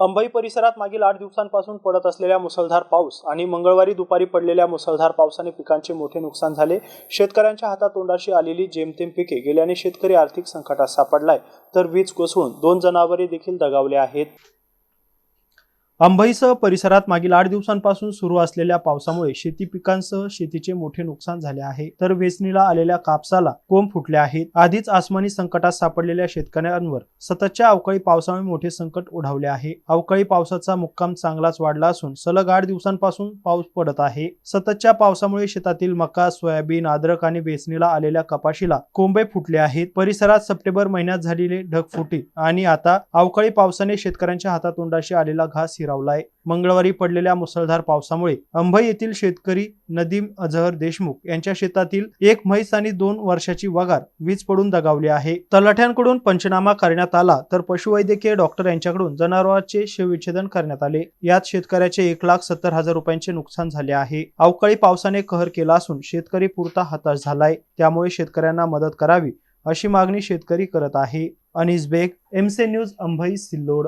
अंबई परिसरात मागील आठ दिवसांपासून पडत असलेल्या मुसळधार पाऊस आणि मंगळवारी दुपारी पडलेल्या मुसळधार पावसाने पिकांचे मोठे नुकसान झाले. शेतकऱ्यांच्या हातातोंडाशी आलेली जेमतेम पिके गेल्याने शेतकरी आर्थिक संकटात सापडलाय. तर वीज कोसळून दोन जनावरे देखील दगावले आहेत. अंबईसह परिसरात मागील आठ दिवसांपासून सुरू असलेल्या पावसामुळे शेती पिकांसह शेतीचे मोठे नुकसान झाले आहे. तर वेचणीला आलेल्या कापसाला कोंब फुटले आहेत. आधीच आसमानी संकटात सापडलेल्या शेतकऱ्यांवर सततच्या अवकाळी पावसामुळे मोठे संकट ओढावले आहे. अवकाळी पावसाचा मुक्काम चांगलाच वाढला असून सलग आठ दिवसांपासून पाऊस पडत आहे. सततच्या पावसामुळे शेतातील मका सोयाबीन अद्रक आणि वेचणीला आलेल्या कपाशीला कोंबे फुटले आहेत. परिसरात सप्टेंबर महिन्यात झालेले ढगफुटी आणि आता अवकाळी पावसाने शेतकऱ्यांच्या हातातोंडाशी आलेला घास शिरावलाय. मंगळवारी पडलेल्या मुसळधार पावसामुळे अंबई येथील शेतकरी नदीम अझहर देशमुख यांच्या शेतातील एक म्हैस आणि दोन वर्षाची वगार वीज पडून दगावली आहे. तलाठ्यांकडून पंचनामा करण्यात आला तर पशुवैद्यकीय डॉक्टर यांच्याकडून जनावरांचे शिवविच्छेदन करण्यात आले. यात शेतकऱ्याचे एक लाख सत्तर हजार रुपयांचे नुकसान झाले आहे. अवकाळी पावसाने कहर केला असून शेतकरी पुरता हताश झालाय. त्यामुळे शेतकऱ्यांना मदत करावी अशी मागणी शेतकरी करत आहे. अनिस बेग एमसे न्यूज अंबई सिल्लोड.